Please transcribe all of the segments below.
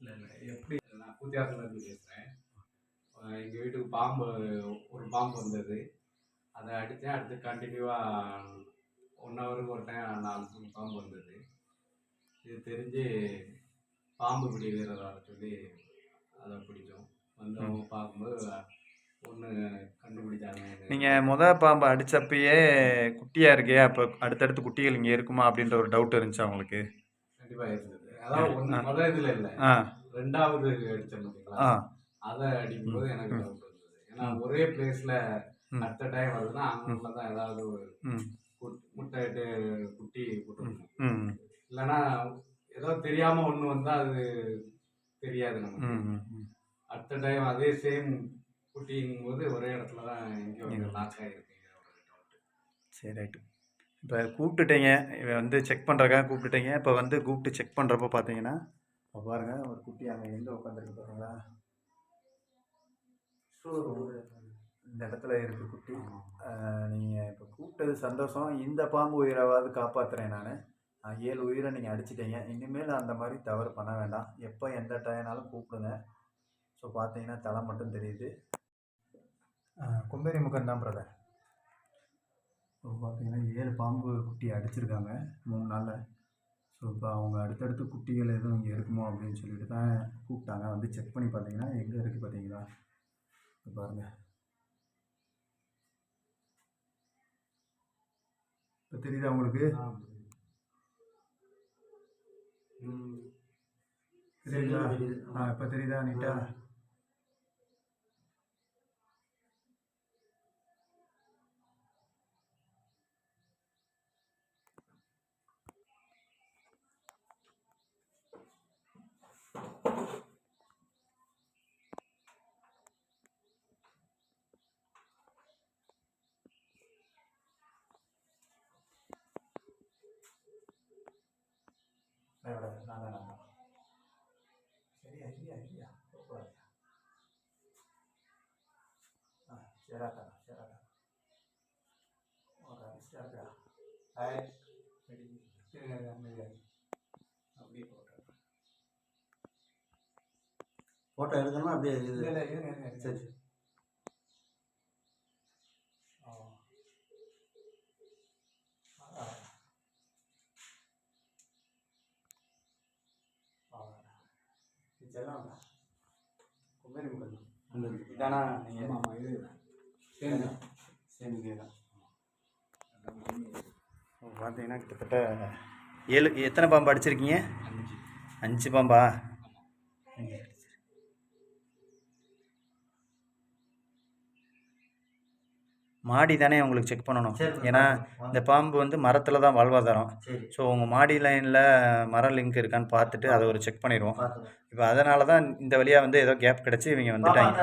இல்லை இல்லை. எப்படி நான் கூத்தியாசத்துலேருந்து பேசுகிறேன் எங்கள் வீட்டுக்கு பாம்பு ஒரு பாம்பு வந்தது. அதை அடித்தேன். அடுத்து கண்டினியூவாக ஒன் ஹவருக்கு ஒரு டைம் நாலு பாம்பு வந்தது. இது தெரிஞ்சு பாம்பு பிடி வீரர் வர சொல்லி அதை பிடிச்சோம். வந்து அவங்க பார்க்கும்போது ஒன்று கண்டுபிடிச்சாங்க. நீங்கள் முத பாம்பை அடித்தப்பயே குட்டியாக இருக்கே அப்போ அடுத்தடுத்து குட்டிகள் இங்கே இருக்குமா அப்படின்ற ஒரு டவுட் இருந்துச்சு அவங்களுக்கு கண்டிப்பாக இருந்தது. அதாவது ஒன்று முதல் இதில் இல்லை. ரெண்டாவது அடித்தேன் பார்த்தீங்களா அதை அடிக்கும்போது எனக்கு டவுட் இருந்தது ஏன்னா ஒரே பிளேஸ்ல. அடுத்த டைம் வருதுன்னா அங்கே தான் ஏதாவது ஒரு ம். குட்- முட்டையிட்டு குட்டி போட்டுருக்கணும் இல்லைன்னா ஏதோ தெரியாம ஒண்ணு வந்தா அது தெரியாது நமக்கு. அடுத்த டைம் அதே சேம் குட்டிங்கும் போது ஒரே இடத்துல தான் எங்கேயோ. லாக் ஆகிருக்கு சரி ரைட்டு இப்போ கூப்பிட்டுட்டீங்க இவன் வந்து செக் பண்ணுறக்காக கூப்பிட்டுட்டீங்க இப்போ வந்து கூப்பிட்டு செக் பண்ணுறப்போ பார்த்தீங்கன்னா இப்போ பாருங்கள் ஒரு குட்டி அங்கே எங்கே உட்காந்துருக்கு பாருங்களா இந்த இடத்துல இருக்கு குட்டி. நீங்கள் இப்போ கூப்பிட்டது சந்தோஷம். இந்த பாம்பு உயிராவது காப்பாற்றுறேன் நான். ஏழு உயிரை நீங்கள் அடிச்சிட்டீங்க. இனிமேல் அந்த மாதிரி தவறு பண்ண வேண்டாம். எப்போ எந்த டைம்னாலும் கூப்பிடுங்க. ஸோ பார்த்தீங்கன்னா தலை மட்டும் தெரியுது. கும்பேரி முகம் தான் பிரதர் இப்போ பார்த்தீங்கன்னா ஏழு பாம்பு குட்டி அடிச்சிருக்காங்க மூணு நாளில். ஸோ இப்போ அவங்க அடுத்தடுத்து குட்டிகள் எதுவும் இங்கே இருக்குமோ அப்படின்னு சொல்லிட்டு தான் கூப்பிட்டாங்க. வந்து செக் பண்ணி பார்த்தீங்கன்னா எங்கே இருக்குது பார்த்தீங்களா? இப்போ பாருங்கள் இப்போ தெரியுதா உங்களுக்கு? தெரியுதா? ஆ இப்போ தெரியுதா நீட்டா நான் நான் நான் சரியா சரியா சரியா போகக்கூடாது ஆ சேராக்கா சேராக்கா ஒரு அரிசியா இருக்கா ஹாய் அப்படியே போட்டேன் ஃபோட்டோ எடுக்கணுமா அப்படியே இது இல்லை இருங்க இருங்க. சரி ஆ. ஆ. ஆ. இது செல்லாம்டா. குமரி முகல். இதானா நீங்கள் இது சேம் இதே தான். பார்த்தீங்கன்னா கிட்டத்தட்ட ஏழு எத்தனை பாம்பு அடிச்சிருக்கீங்க? அஞ்சு. பாம்பா? மாடி தானே உங்களுக்கு செக் பண்ணணும். ஏன்னா. இந்த பாம்பு வந்து மரத்தில் தான் வாழ்வாதாரம். ஸோ உங்கள் மாடி லைனில் மரம் லிங்க் இருக்கான்னு பார்த்துட்டு அதை ஒரு செக் பண்ணிடுவோம். இப்போ அதனால தான் இந்த வழியாக வந்து ஏதோ கேப் கிடச்சி இவங்க வந்துட்டாங்க.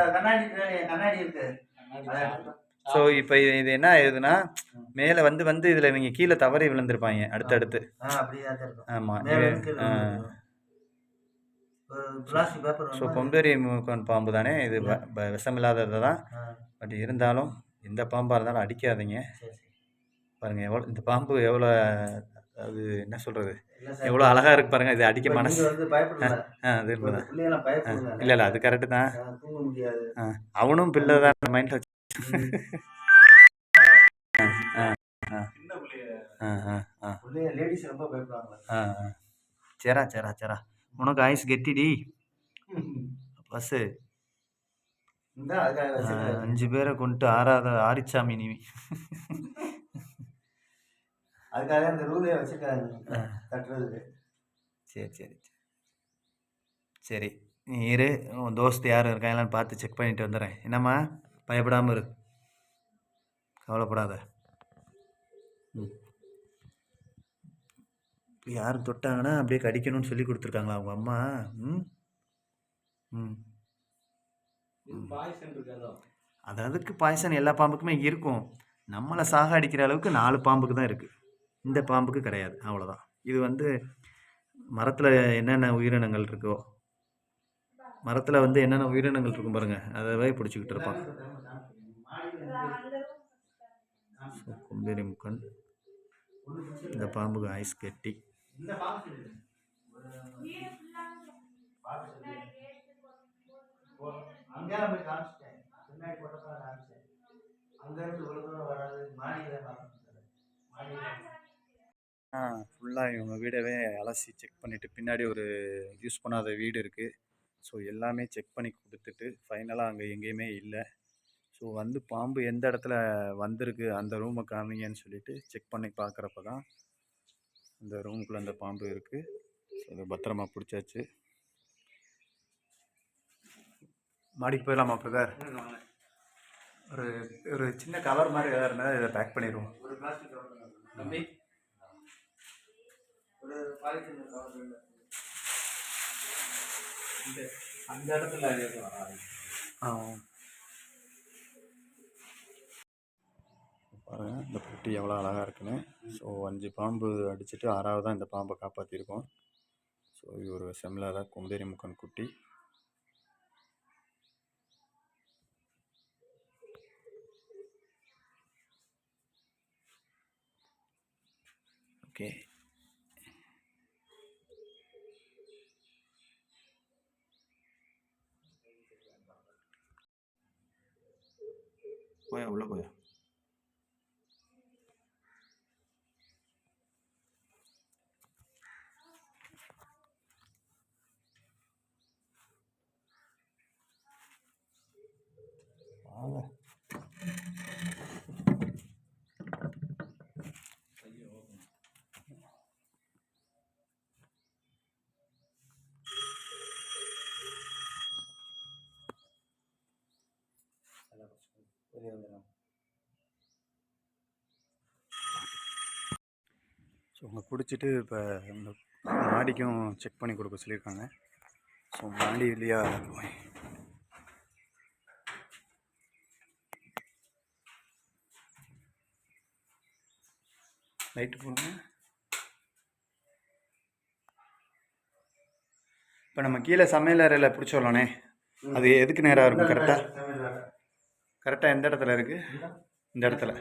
ஸோ இப்போ இது என்ன ஆகுதுன்னா மேலே வந்து வந்து இதில் இவங்க கீழே தவறி விழுந்திருப்பாங்க அடுத்தடுத்து. ஆமாம் ஸோ கொம்பேரி மூக்கன் பாம்பு தானே? இது வ- வ- விஷமில்லாதது தான். பட் இருந்தாலும் எந்த பாம்பாக இருந்தாலும் அடிக்காதீங்க. பாருங்கள் எவ்வளோ இந்த பாம்பு எவ்வளோ அது என்ன சொல்கிறது எவ்வளோ அழகாக இருக்கு பாருங்கள் இது அடிக்க மனசு. ஆ அது இல்லை. இல்லை அது கரெக்டு தான். அவனும் பிள்ளை தான் மைண்டில் சரா சரா சரா லேடிஸ் ரொம்ப ஆ ஆ உனக்கு ஐஸ் கெட்டிடி பஸ்ஸு இந்த அஞ்சு பேரை கொண்டு ஆறாத ஆரிச்சாமி நீ அதுக்காக அந்த ரூலே வச்சுக்காது ஆ. சரி சரி சரி. சரி நீ இரு உன் தோஸ்து யாரும் இருக்காங்களான்னு பார்த்து செக் பண்ணிட்டு வந்துடுறேன் என்னம்மா பயப்படாமல் இரு. கவலைப்படாத. ம். யாரும் தொட்டாங்கன்னா அப்படியே கடிக்கணும்னு சொல்லி கொடுத்துருக்காங்களா அவங்க அம்மா? ம். ம். அது அதுக்கு பாய்சன் எல்லா பாம்புக்குமே இருக்கும். நம்மளை சாக அடிக்கிற அளவுக்கு நாலு பாம்புக்கு தான் இருக்குது இந்த பாம்புக்கு கிடையாது. அவ்வளோதான் இது வந்து மரத்தில் என்னென்ன உயிரினங்கள் இருக்கோ? மரத்தில் வந்து என்னென்ன உயிரினங்கள் இருக்கும் பாருங்கள் அதை பிடிச்சிக்கிட்டு இருப்பான். ஸோ கொம்பேரி முக்கன் இந்த பாம்புக்கு ஐஸ் கட்டி. ஆ ஃபுல்லாக இவங்க வீடவே அலசி செக் பண்ணிவிட்டு பின்னாடி ஒரு யூஸ் பண்ணாத வீடு இருக்குது ஸோ எல்லாமே செக் பண்ணி கொடுத்துட்டு ஃபைனலாக அங்கே எங்கேயுமே இல்லை. ஸோ வந்து பாம்பு எந்த இடத்துல வந்திருக்கு அந்த ரூமை காமிங்கன்னு சொல்லிட்டு செக் பண்ணி பார்க்குறப்ப தான் அந்த ரூமுக்குள்ளே அந்த பாம்பு இருக்குது ஸோ அதை பத்திரமா பிடிச்சாச்சு. மாடிக்கு போயிடலாமா பிரதர்? ஒரு ஒரு சின்ன கவர் மாதிரி ஏதாவது இருந்தால் இதை பேக் பண்ணிடுவோம். ஒரு பிளாஸ்டிக் கவர் தம்பி. ஒரு பாலித்தீன் கவர் இந்த அந்த இடத்துல ஆ பாருங்கள் இந்த குட்டி எவ்வளோ அழகாக இருக்குன்னு. ஸோ அஞ்சு பாம்பு அடிச்சுட்டு ஆறாவதாக இந்த பாம்பை காப்பாற்றிருக்கோம் ஸோ இது ஒரு செம்லாத கொம்பேரி முக்கன் குட்டி. ஓகே போயா உள்ளே போயா. ஸோ அவங்க பிடிச்சிட்டு இப்போ இந்த மாடிக்கும் செக் பண்ணி கொடுக்க சொல்லியிருக்காங்க. ஸோ மாடி இல்லையா? லைட்டு போடுங்க. இப்போ நம்ம கீழே சமையல் அறையில் பிடிச்சோம்லானே அது எதுக்கு நேராக இருக்கும்? கரெக்டாக கரெக்டாக எந்த இடத்துல இருக்குது இந்த இடத்துல.